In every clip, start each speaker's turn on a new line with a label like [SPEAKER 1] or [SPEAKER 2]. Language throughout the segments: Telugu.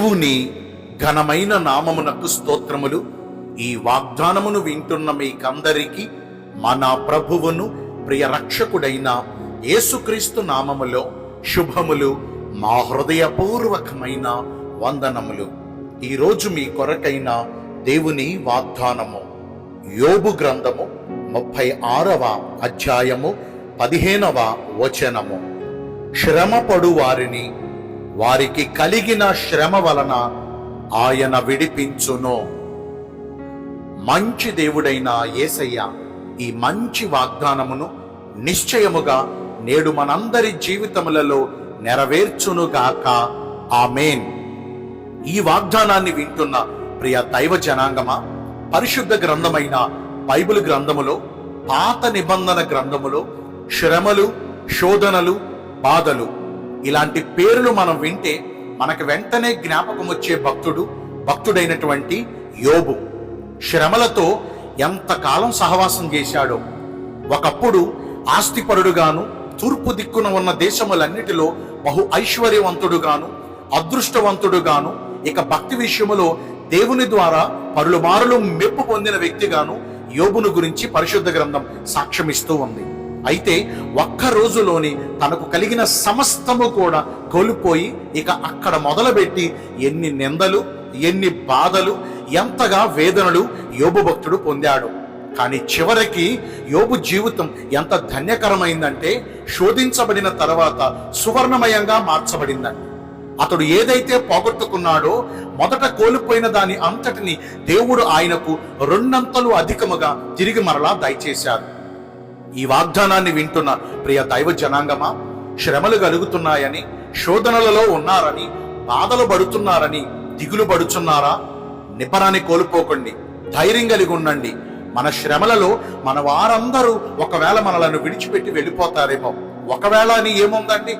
[SPEAKER 1] దేవుని ఘనమైన నామమునకు స్తోత్రములు. ఈ వాగ్దానమును వింటున్న మీకందరికీ మన ప్రభువును ప్రియ రక్షకుడైన యేసుక్రీస్తు నామములో శుభములు మా హృదయపూర్వకమైన వందనములు. ఈరోజు మీ కొరకైన దేవుని వాగ్దానము యోబు గ్రంథము ముప్పై ఆరవ అధ్యాయము పదిహేనవ వచనము. శ్రమపడు వారిని వారికి కలిగిన శ్రమ వలన ఆయన విడిపించును. మంచి దేవుడైన యేసయ్య ఈ మంచి వాగ్దానమును నిశ్చయముగా నేడు మనందరి జీవితములలో నెరవేర్చునుగాక ఆమెన్. ఈ వాగ్దానాన్ని వింటున్న ప్రియ దైవ జనాంగమా పరిశుద్ధ గ్రంథమైన బైబిల్ గ్రంథములో పాత నిబంధన గ్రంథములో శ్రమలు శోధనలు బాధలు ఇలాంటి పేర్లు మనం వింటే మనకు వెంటనే జ్ఞాపకం వచ్చే భక్తుడు భక్తుడైనటువంటి యోబు. శ్రమలతో ఎంతకాలం సహవాసం చేశాడో. ఒకప్పుడు ఆస్తిపరుడుగాను తూర్పు దిక్కున ఉన్న దేశములన్నిటిలో బహు ఐశ్వర్యవంతుడుగాను అదృష్టవంతుడుగాను ఇక భక్తి విషయములో దేవుని ద్వారా పరులు మారులు మెప్పు పొందిన వ్యక్తిగాను యోబును గురించి పరిశుద్ధ గ్రంథం సాక్ష్యమిస్తూ ఉంది. అయితే ఒక్క రోజులోని తనకు కలిగిన సమస్తము కూడా కోల్పోయి ఇక అక్కడ మొదలుపెట్టి ఎన్ని నిందలు ఎన్ని బాధలు ఎంతగా వేదనలు యోబు భక్తుడు పొందాడు. కానీ చివరికి యోబు జీవితం ఎంత ధన్యకరమైందంటే శోధించబడిన తర్వాత సువర్ణమయంగా మార్చబడిందండి. అతడు ఏదైతే పోగొట్టుకున్నాడో మొదట కోల్పోయిన దాని అంతటిని దేవుడు ఆయనకు రెండంతలు అధికముగా తిరిగి మరలా దయచేశారు ఈ వాగ్దానాన్ని వింటున్న ప్రియ దైవ జనాంగమా శ్రమలు కలుగుతున్నాయని శోధనలలో ఉన్నారని బాధలు పడుతున్నారని దిగులు పడుచున్నారా నిపరాన్ని కోల్పోకండి ధైర్యం కలిగి ఉండండి. మన శ్రమలలో మన వారందరూ ఒకవేళ మనలను విడిచిపెట్టి వెళ్ళిపోతారేమో. ఒకవేళ అని ఏముందండి?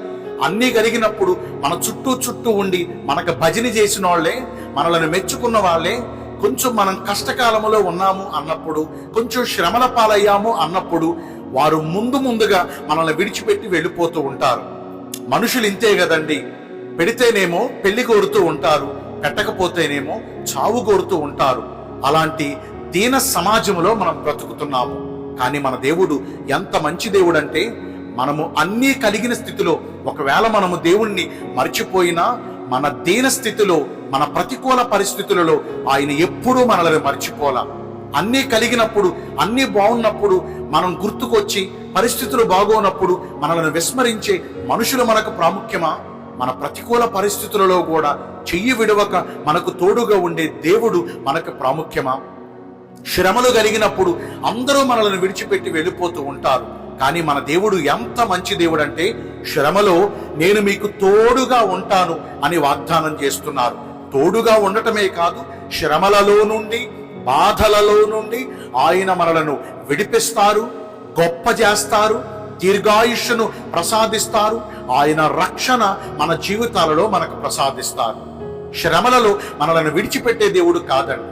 [SPEAKER 1] అన్నీ కలిగినప్పుడు మన చుట్టూ చుట్టూ ఉండి మనకు భజన చేసిన వాళ్ళే మనలను మెచ్చుకున్న వాళ్ళే కొంచెం మనం కష్టకాలములో ఉన్నాము అన్నప్పుడు కొంచెం శ్రమల పాలయ్యాము అన్నప్పుడు వారు ముందు ముందుగా మనల్ని విడిచిపెట్టి వెళ్ళిపోతూ ఉంటారు. మనుషులు ఇంతే కదండి. పెడితేనేమో పెళ్ళి కోరుతూ ఉంటారు. పెట్టకపోతేనేమో చావు కోరుతూ ఉంటారు. అలాంటి దీన సమాజంలో మనం బ్రతుకుతున్నాము. కానీ మన దేవుడు ఎంత మంచి దేవుడు అంటే మనము అన్నీ కలిగిన స్థితిలో ఒకవేళ మనము దేవుణ్ణి మర్చిపోయినా మన దీన స్థితిలో మన ప్రతికూల పరిస్థితులలో ఆయన ఎప్పుడూ మనల్ని మర్చిపోలా. అన్నీ కలిగినప్పుడు అన్నీ బాగున్నప్పుడు మనం గుర్తుకొచ్చి పరిస్థితులు బాగోనప్పుడు మనల్ని విస్మరించే మనుషులు మనకు ప్రాముఖ్యమా? మన ప్రతికూల పరిస్థితులలో కూడా చెయ్యి విడవక మనకు తోడుగా ఉండే దేవుడు మనకు ప్రాముఖ్యమా? శ్రమలు కలిగినప్పుడు అందరూ మనల్ని విడిచిపెట్టి వెళ్ళిపోతూ ఉంటారు. కానీ మన దేవుడు ఎంత మంచి దేవుడు అంటే శ్రమలో నేను మీకు తోడుగా ఉంటాను అని వాగ్దానం చేస్తున్నారు. తోడుగా ఉండటమే కాదు శ్రమలలో నుండి బాధలలో నుండి ఆయన మనలను విడిపిస్తారు గొప్ప చేస్తారు దీర్ఘాయుష్ను ప్రసాదిస్తారు ఆయన రక్షణ మన జీవితాలలో మనకు ప్రసాదిస్తారు. శ్రమలలో మనలను విడిచిపెట్టే దేవుడు కాదండి.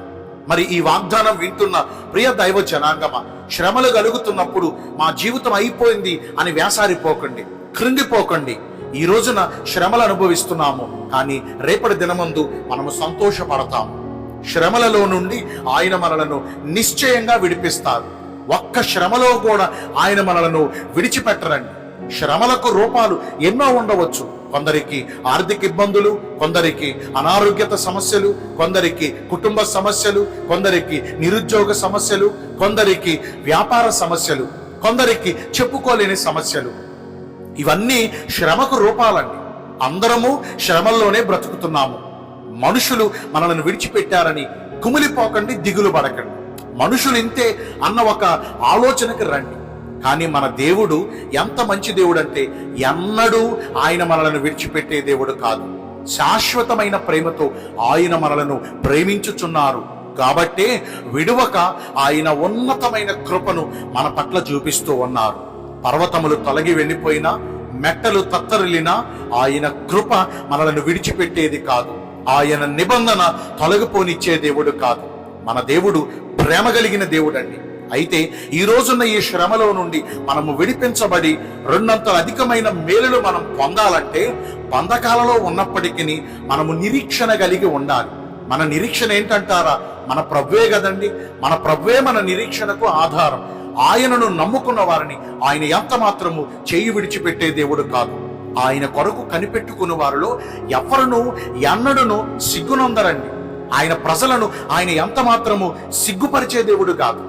[SPEAKER 1] మరి ఈ వాగ్దానం వింటున్న ప్రియ దైవ జనాంగమ శ్రమలు కలుగుతున్నప్పుడు మా జీవితం అయిపోయింది అని వేసారిపోకండి క్రిందిపోకండి. ఈ రోజున శ్రమలు అనుభవిస్తున్నాము కానీ రేపటి దినమందు మనము సంతోషపడతాము. శ్రమలలో నుండి ఆయన మనలను నిశ్చయంగా విడిపిస్తారు. ఒక్క శ్రమలో కూడా ఆయన మనలను విడిచిపెట్టరండి. శ్రమలకు రూపాలు ఎన్నో ఉండవచ్చు. కొందరికి ఆర్థిక ఇబ్బందులు కొందరికి అనారోగ్యత సమస్యలు కొందరికి కుటుంబ సమస్యలు కొందరికి నిరుద్యోగ సమస్యలు కొందరికి వ్యాపార సమస్యలు కొందరికి చెప్పుకోలేని సమస్యలు. ఇవన్నీ శ్రమకు రూపాలండి. అందరము శ్రమల్లోనే బ్రతుకుతున్నాము. మనుషులు మనల్ని విడిచిపెట్టారని కుమిలిపోకండి దిగులు పడకండి. మనుషులు ఇంతే అన్న ఒక ఆలోచనకి రండి. కానీ మన దేవుడు ఎంత మంచి దేవుడు అంటే ఎన్నడూ ఆయన మనలను విడిచిపెట్టే దేవుడు కాదు. శాశ్వతమైన ప్రేమతో ఆయన మనలను ప్రేమించుచున్నారు. కాబట్టే విడువక ఆయన ఉన్నతమైన కృపను మన పట్ల చూపిస్తూ ఉన్నారు. పర్వతములు తొలగి వెళ్ళిపోయినా మెట్టలు తత్తరిల్లినా ఆయన కృప మనలను విడిచిపెట్టేది కాదు. ఆయన నిబంధన తొలగిపోనిచ్చే దేవుడు కాదు. మన దేవుడు ప్రేమ కలిగిన దేవుడండి. అయితే ఈ రోజున్న ఈ శ్రమలో నుండి మనము విడిపించబడి రెండంతల అధికమైన మేలులు మనం పొందాలంటే బంధకాలలో ఉన్నప్పటికీ మనము నిరీక్షణ కలిగి ఉండాలి. మన నిరీక్షణ ఏంటంటారా? మన ప్రభువే కదండి. మన ప్రభువే మన నిరీక్షణకు ఆధారం. ఆయనను నమ్ముకున్న వారిని ఆయన ఎంత మాత్రము చేయి విడిచిపెట్టే దేవుడు కాదు. ఆయన కొరకు కనిపెట్టుకున్న వారిలో ఎవరును ఎన్నడును సిగ్గునొందరండి. ఆయన ప్రజలను ఆయన ఎంత మాత్రము సిగ్గుపరిచే దేవుడు కాదు.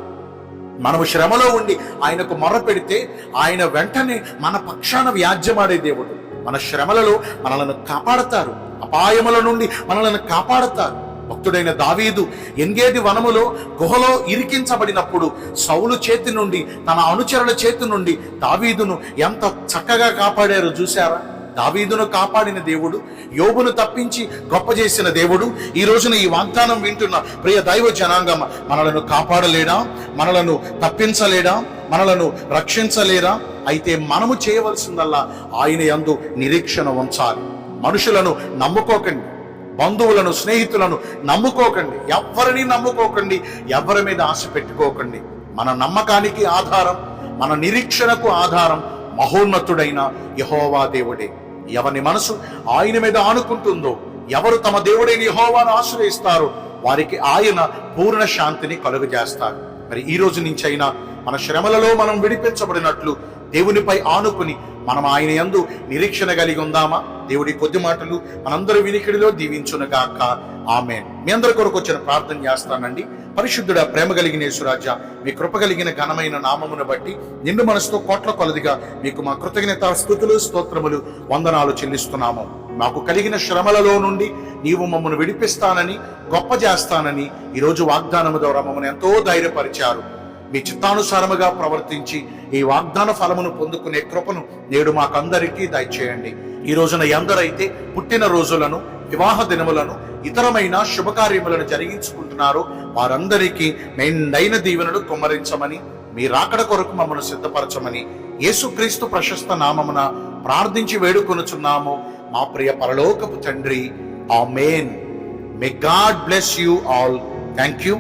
[SPEAKER 1] మనము శ్రమలో ఉండి ఆయనకు మొరపెడితే ఆయన వెంటనే మన పక్షాన వ్యాజ్యమాడే దేవుడు. మన శ్రమలలో మనలను కాపాడతారు. అపాయముల నుండి మనలను కాపాడతారు. భక్తుడైన దావీదు ఎంగేది వనములో గుహలో ఇరికించబడినప్పుడు సౌలు చేతి నుండి తన అనుచరుల చేతి నుండి దావీదును ఎంత చక్కగా కాపాడారో చూశారా? దావీదును కాపాడిన దేవుడు యోగును తప్పించి గొప్ప చేసిన దేవుడు. ఈ రోజున ఈ వాగ్దానం వింటున్న ప్రియ దైవ జనాంగం మనలను కాపాడలేడా? మనలను తప్పించలేడా? మనలను రక్షించలేరా? అయితే మనము చేయవలసిందల్లా ఆయన యందు నిరీక్షణ ఉంచాలి. మనుషులను నమ్ముకోకండి. బంధువులను స్నేహితులను నమ్ముకోకండి. ఎవరిని నమ్ముకోకండి ఎవరి మీద ఆశ పెట్టుకోకండి. మన నమ్మకానికి ఆధారం మన నిరీక్షణకు ఆధారం మహోన్నతుడైన యహోవా దేవుడే. ఎవరి మనసు ఆయన మీద ఆనుకుంటుందో ఎవరు తమ దేవుడైన యహోవాను ఆశ్రయిస్తారో వారికి ఆయన పూర్ణ శాంతిని కలుగజేస్తారు. మరి ఈ రోజు నుంచైనా మన శ్రమలలో మనం విడిపించబడినట్లు దేవునిపై ఆనుకుని మనం ఆయన యందు నిరీక్షణ కలిగి ఉందామా? దేవుడి కొద్ది మాటలు మనందరి వినికిడిలో దీవించునుగాక ఆమె మీ అందరి కొరకు వచ్చిన ప్రార్థన చేస్తానండి. పరిశుద్ధుడ ప్రేమ కలిగిన యేసురాజ మీ కృప కలిగిన ఘనమైన నామమును బట్టి నిండు మనసుతో కోట్ల కొలదిగా మీకు మా కృతజ్ఞత స్థుతులు స్తోత్రములు వందనాలు చెల్లిస్తున్నాము. మాకు కలిగిన శ్రమలలో నుండి నీవు మమ్మను విడిపిస్తానని గొప్ప చేస్తానని ఈరోజు వాగ్దానము ద్వారా మమ్మల్ని ఎంతో ధైర్యపరిచారు. మీ చిత్తానుసారముగా ప్రవర్తించి ఈ వాగ్దాన ఫలమును పొందుకునే కృపను నేడు మాకందరికీ దయచేయండి. ఈ రోజున ఎందరైతే పుట్టిన రోజులను వివాహ దినములను ఇతరమైన శుభకార్యములను జరిగించుకుంటున్నారో. వారందరికీ మెండైన దీవెనలు కుమ్మరించమని మీ రాకడ కొరకు మమ్మల్ని సిద్ధపరచమని యేసుక్రీస్తు ప్రశస్త నామమున ప్రార్థించి వేడుకొనుచున్నాము. మా ప్రియ పరలోకపు తండ్రి amen may God bless you all thank you